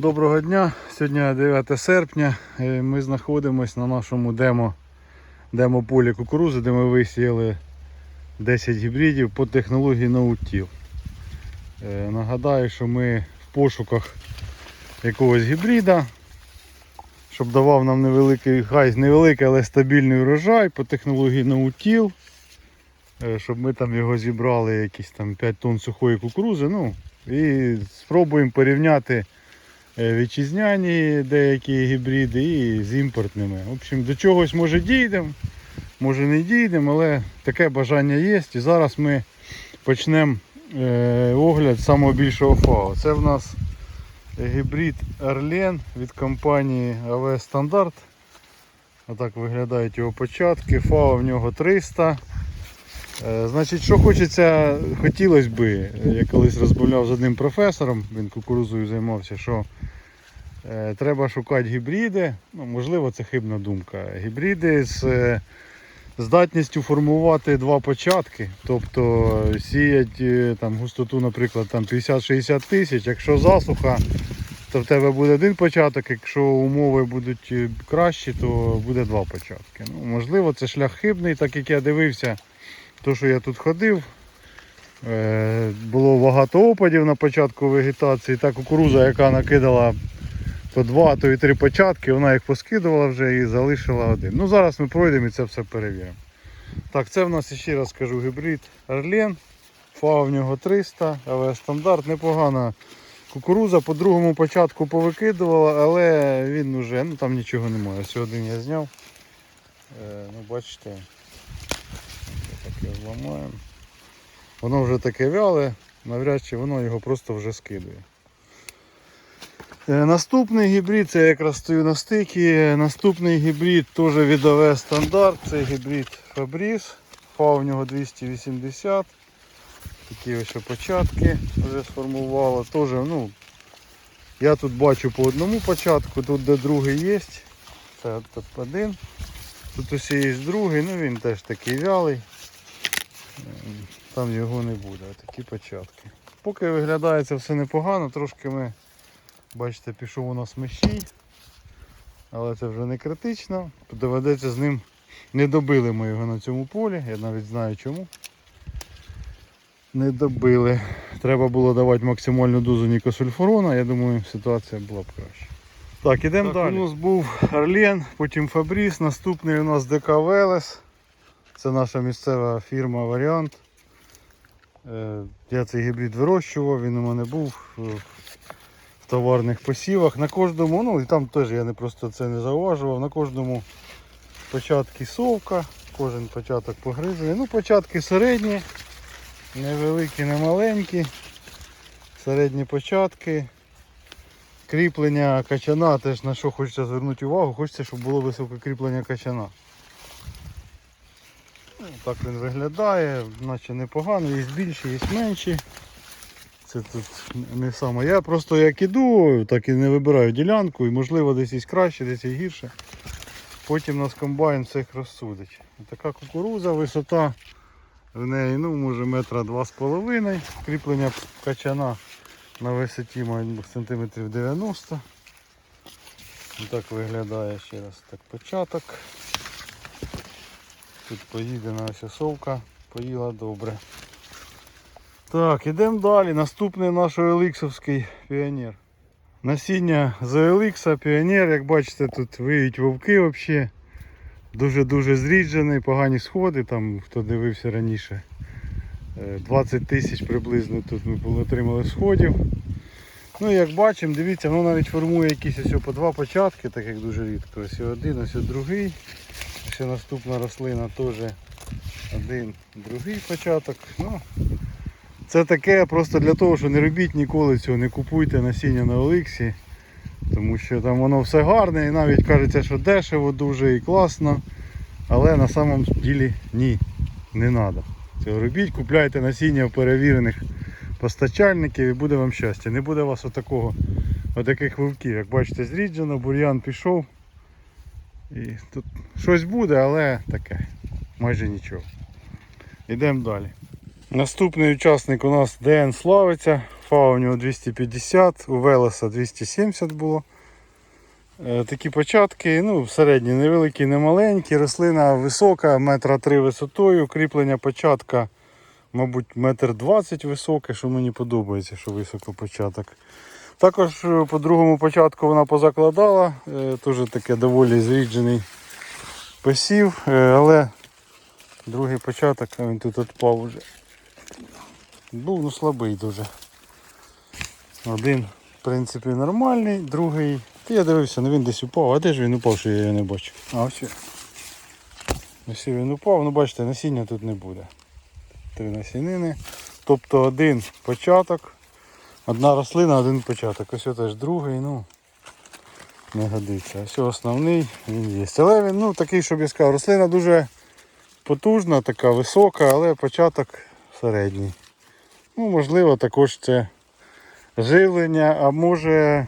Доброго дня. Сьогодні 9 серпня. Ми знаходимося на нашому демо, демо-полі кукурузи, де ми висіяли 10 гібридів по технології Наутіл. Е, Нагадаю, що ми в пошуках якогось гібрида, щоб давав нам невеликий, хай невеликий, але стабільний урожай по технології Наутіл. Е, Щоб ми там його зібрали якісь там 5 тонн сухої кукурузи. Ну, і спробуємо порівняти вітчизняні деякі гібриди і з імпортними. В общем, до чогось може дійдемо, може не дійдемо, але таке бажання є. І зараз ми почнемо е, огляд самого більшого ФАО. Це в нас гібрид Орлен від компанії АВ Стандарт. Отак виглядають його початки. ФАО в нього 300. Е, Значить, що хочеться, хотілося би, я колись розмовляв з одним професором, він кукурузою займався, що е, треба шукати гібриди, ну, можливо, це хибна думка. Гібриди з е, здатністю формувати два початки, тобто сіять е, там, густоту, наприклад, там 50-60 тисяч, якщо засуха, то в тебе буде один початок, якщо умови будуть е, кращі, то буде два початки. Ну, можливо, це шлях хибний, так як я дивився. То, що я тут ходив, е, було багато опадів на початку вегетації. Та кукуруза, яка накидала по два, то і три початки, вона їх поскидувала вже і залишила один. Ну зараз ми пройдемо і це все перевіримо. Так, це в нас ще раз кажу гібрид Орлен. ФАО в нього 300, але стандарт непогана. Кукуруза по другому початку повикидувала, але він уже, ну там нічого немає. Один я зняв. Е, ну бачите, таке зламаємо. Воно вже таке вяле, навряд чи воно його просто вже скидує. Е, Наступний гібрид, це якраз стою на стикі. Наступний гібрид теж від ОВ стандарт, це гібрид Фабріс. ФАО в нього 280. Такі ось початки вже сформувало. Теж, ну, я тут бачу по одному початку, тут де другий є. Це тут один. Тут ось є другий, ну він теж такий вялий. Ем, Там його не буде, такі початки. Поки виглядає це все непогано, трошки ми, бачите, пішов у нас мещій. Але це вже не критично. Доведеться з ним. Не добили ми його на цьому полі, я навіть знаю чому. Не добили. Треба було давати максимальну дозу нікосульфурона, я думаю, ситуація була б краще. Так, ідемо далі. У нас був Орлен, потім Фабріс, наступний у нас ДК Велес. Це наша місцева фірма Варіант. Е, Я цей гібрид вирощував, він у мене був е, товарних посівах. На кожному, ну і там теж я не просто це не зауважував, на кожному початки совка, кожен початок погризаний. Ну, початки середні, невеликі, не маленькі. Середні початки. Кріплення качана, теж на що хочеться звернути увагу, хочеться, щоб було високе кріплення качана. Ну, Так він виглядає, наче непогано, є більші, є менші. Це тут не саме. Я просто як іду, так і не вибираю ділянку, і можливо десь є краще, десь є гірше. Потім нас комбайн всіх розсудить. Така кукуруза, висота в неї ну, може метра два з половиною. Кріплення качана на висоті сантиметрів 90. Так виглядає ще раз так початок. Тут поїде наша совка, поїла добре. Так, ідемо далі. Наступний наш еліксовський піонер. Насіння з Елікса, піонер, як бачите, тут виють вовки взагалі. Дуже-дуже зріджений, погані сходи, там хто дивився раніше. Е, 20 тисяч приблизно тут ми отримали сходів. Ну як бачимо, дивіться, воно навіть формує якісь ось по два початки, так як дуже рідко. Ось один, ось другий. Ще наступна рослина теж один, другий початок. Ну, це таке просто для того, що не робіть ніколи цього, не купуйте насіння на Оликсі. Тому що там воно все гарне і навіть кажеться, що дешево дуже і класно. Але на самом ділі ні, не треба. Цього робіть, купляйте насіння в перевірених постачальників і буде вам щастя. Не буде у вас отакого, отаких вовків. Як бачите, зріджено, бур'ян пішов. І тут щось буде, але таке. Майже нічого. Йдемо далі. Наступний учасник у нас ДН Славиця. ФАО у нього 250, у Велеса 270 було. Е, Такі початки, ну, середні, невеликі, не маленькі. Рослина висока, метра три висотою. Кріплення початка, мабуть, метр двадцять високе, що мені подобається, що високо початок. Також е, по другому початку вона позакладала, е, теж таке доволі зріджений посів, але другий початок, він тут відпав вже. Був ну слабий дуже. Один, в принципі, нормальний, другий. Та я дивився, ну він десь упав. А де ж він упав, що я його не бачу? А ось. він. Ось він упав, ну бачите, насіння тут не буде. Три насінини. Тобто один початок, одна рослина, один початок. Ось теж другий, ну не годиться. Ось основний він є. Але він ну, такий, щоб я сказав, рослина дуже потужна, така висока, але початок середній. Ну, можливо, також це живлення, а може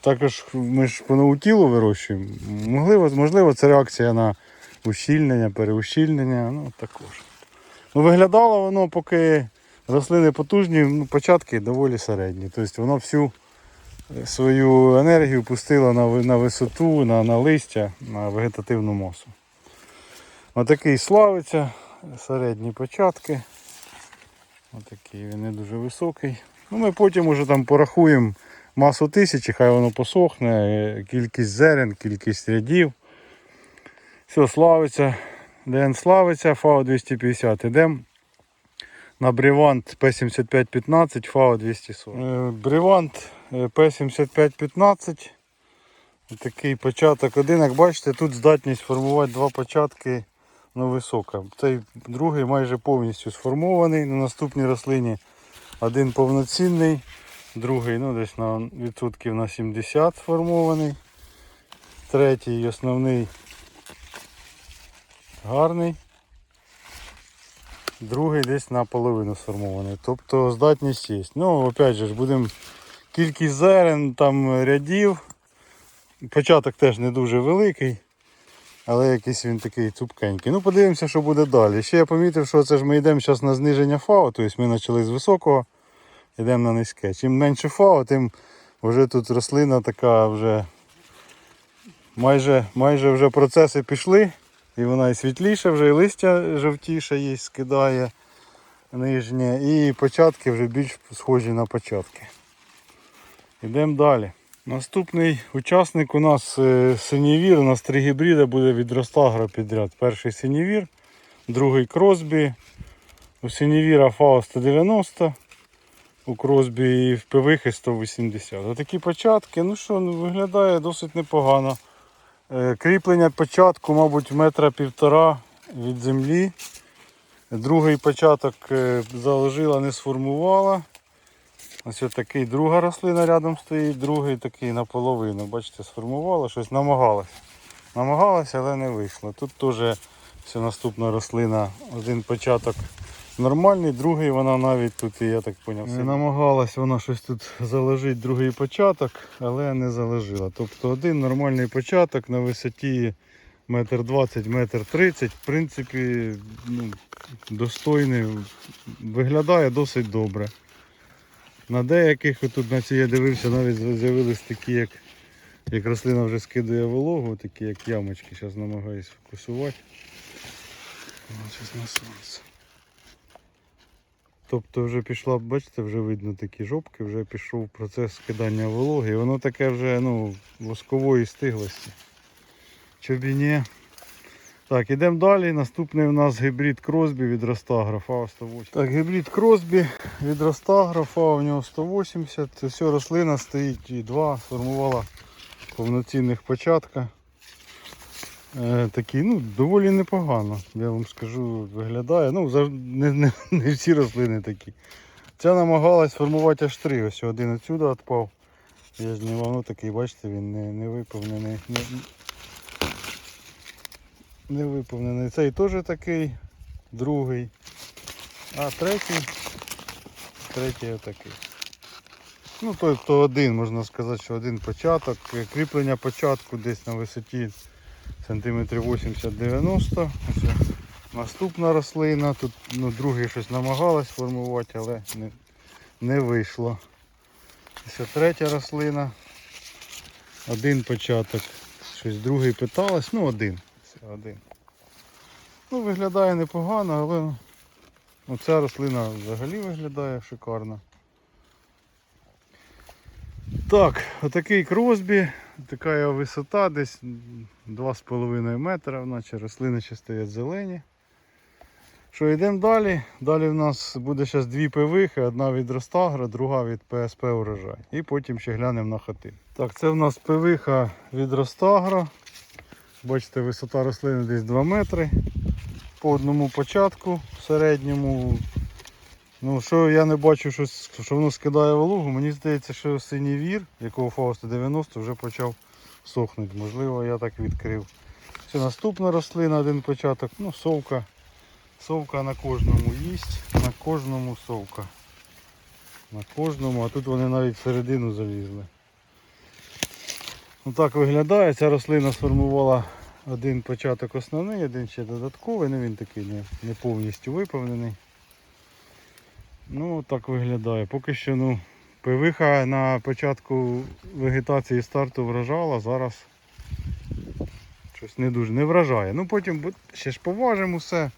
також ми ж по наутілу вирощуємо. Можливо, можливо, це реакція на ущільнення, переущільнення, ну також. Ну, виглядало воно, поки рослини потужні, ну, початки доволі середні. Тобто воно всю свою енергію пустило на, на висоту, на, на листя, на вегетативну масу. Отакий славиться, середні початки. Отакий він не дуже високий. Ну, ми потім уже там порахуємо масу тисячі, хай воно посохне, кількість зерен, кількість рядів. Все, славиться. ДН славиться, ФАО 250. Ідемо на Бревант П7515, ФАО 240. Е, Бревант е, П7515. Такий початок один. Як бачите, тут здатність формувати два початки ну, висока. Цей другий майже повністю сформований. На наступній рослині один повноцінний, другий ну, десь на відсотків на 70 сформований. Третій основний гарний. Другий десь наполовину сформований. Тобто здатність є. Ну, опять же, будемо кількість зерен, там рядів. Початок теж не дуже великий. Але якийсь він такий цупкенький. Ну, подивимося, що буде далі. Ще я помітив, що це ж ми йдемо зараз на зниження ФАО, тобто ми почали з високого, йдемо на низьке. Чим менше ФАО, тим вже тут рослина така вже майже, майже вже процеси пішли. І вона і світліша, вже і листя жовтіше їй скидає нижнє. І початки вже більш схожі на початки. Йдемо далі. Наступний учасник у нас е, синівір. У нас три гібриди буде від Ростагра підряд. Перший синівір, другий кросбі. У синівіра ФАО 190, у кросбі і в пивихи 180. Отакі початки. Ну що, ну, виглядає досить непогано. Е, Кріплення початку, мабуть, метра півтора від землі. Другий початок е, заложила, не сформувала. Ось такий друга рослина рядом стоїть, другий такий наполовину. Бачите, сформувала, щось намагалась. Намагалася, але не вийшло. Тут теж все наступна рослина, один початок нормальний, другий вона навіть тут, я так зрозумів. Намагалась вона щось тут заложити другий початок, але не заложила. Тобто один нормальний початок на висоті метр двадцять, метр тридцять, в принципі, ну, достойний, виглядає досить добре. На деяких тут на я дивився, навіть з'явились такі, як, як рослина вже скидає вологу, такі як ямочки. Зараз намагаюсь фокусувати. Зараз на сонце. Тобто вже пішла, бачите, вже видно такі жопки, вже пішов процес скидання вологи. І воно таке вже ну, воскової стиглості. Чобі ні. Так, ідемо далі. Наступний у нас гібрид Кросбі від Ростагра ФАО 180. Так, гібрид Кросбі від Ростагра, ФАО у нього 180. Це все рослина стоїть і два, сформувала повноцінних початка. Е, такі, ну, доволі непогано, я вам скажу, виглядає. Ну, не, не, не всі рослини такі. Ця намагалась формувати аж три. Ось один отсюди відпав. Я знімав, ну такий, бачите, він не, не не виповнений. Цей теж такий, другий. А третій, третій отакий. Ну, тобто один, можна сказати, що один початок. Кріплення початку десь на висоті сантиметрів 80-90. Ось Наступна рослина, тут ну, другий щось намагалась формувати, але не, не вийшло. Це третя рослина. Один початок. Щось другий питалась, ну один. Один. Ну, виглядає непогано, але ну, ця рослина взагалі виглядає шикарно. Так, отакий кросбі, така його висота, десь 2,5 метра, наче рослини ще стоять зелені. Що, йдемо далі. Далі в нас буде зараз дві пивихи, одна від Ростагра, друга від ПСП урожай. І потім ще глянемо на хати. Так, це в нас пивиха від Ростагра. Бачите, висота рослини десь 2 метри. По одному початку в середньому. Ну, що я не бачу, що, що воно скидає вологу, мені здається, що синій вір, якого Фауста 90 вже почав сохнути. Можливо, я так відкрив. Це наступна рослина, один початок, ну, совка. Совка на кожному їсть, на кожному совка. На кожному, а тут вони навіть всередину залізли. Ну так виглядає, ця рослина сформувала один початок основний, один ще додатковий, ну він такий не, не повністю виповнений. Ну так виглядає. Поки що ну, пивиха на початку вегетації старту вражала, зараз щось не дуже не вражає. Ну потім ще ж поважимо все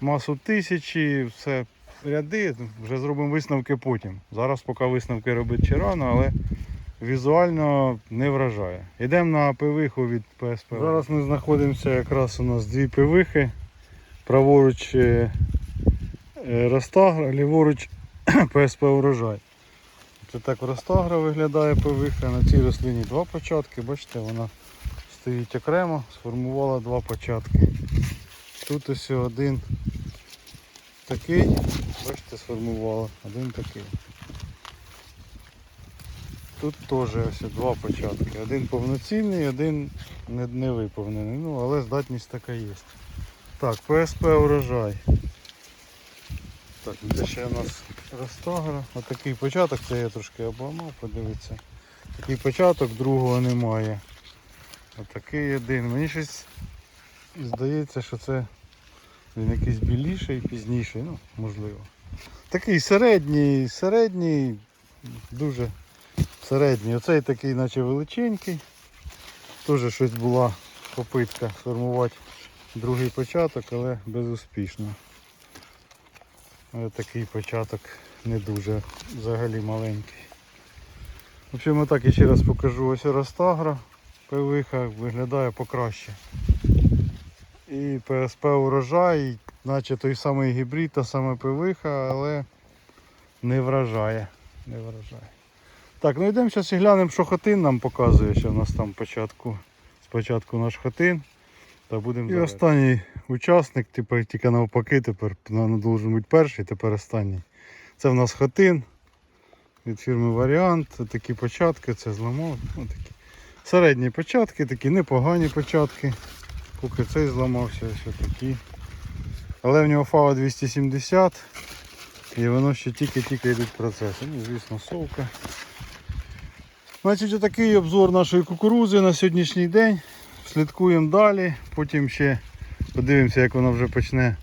масу тисячі, все ряди, вже зробимо висновки потім. Зараз поки висновки робити ще рано, але візуально не вражає. Йдемо на пивиху від ПСП. Зараз ми знаходимося якраз у нас дві пивихи. Праворуч е, е, Ростагра, ліворуч ПСП урожай. Це так Ростагра виглядає пивиха. На цій рослині два початки. Бачите, вона стоїть окремо, сформувала два початки. Тут ось один такий, бачите, сформувала, один такий. Тут теж ось два початки. Один повноцінний, один не, не виповнений. Ну, але здатність така є. Так, ПСП урожай. Так, де ще у нас Ростагра. Отакий початок, це я трошки обламав, подивіться. Такий початок, другого немає. Отакий один. Мені щось здається, що це він якийсь біліший, пізніший, ну, можливо. Такий середній, середній, дуже середній. Оцей такий наче величенький. Теж щось була попитка сформувати другий початок, але безуспішно. Такий початок не дуже взагалі маленький. В общем, отак я ще раз покажу ось Ростагра. Пивиха виглядає покраще. І ПСП урожай, наче той самий гібрид, та сама пивиха, але не вражає. Не вражає. Так, ну йдемо зараз і глянемо, що хатин нам показує, що в нас там початку, спочатку наш хатин. Та будемо і останній учасник, тепер тільки навпаки, тепер должен бути перший, тепер останній. Це в нас хатин від фірми Варіант. Такі початки, це зламав. Ну, такі. Середні початки, такі непогані початки. Поки цей зламався, ось такі. Але в нього фава 270 і воно ще тільки-тільки йдуть процеси. Ну, звісно, совка. Значить, отакий обзор нашої кукурузи на сьогоднішній день. Слідкуємо далі, потім ще подивимося, як воно вже почне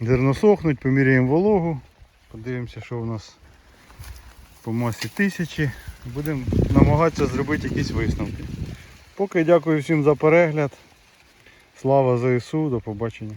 зерно сохнуть, поміряємо вологу, подивимося, що у нас по масі тисячі. Будемо намагатися зробити якісь висновки. Поки дякую всім за перегляд. Слава ЗСУ, до побачення.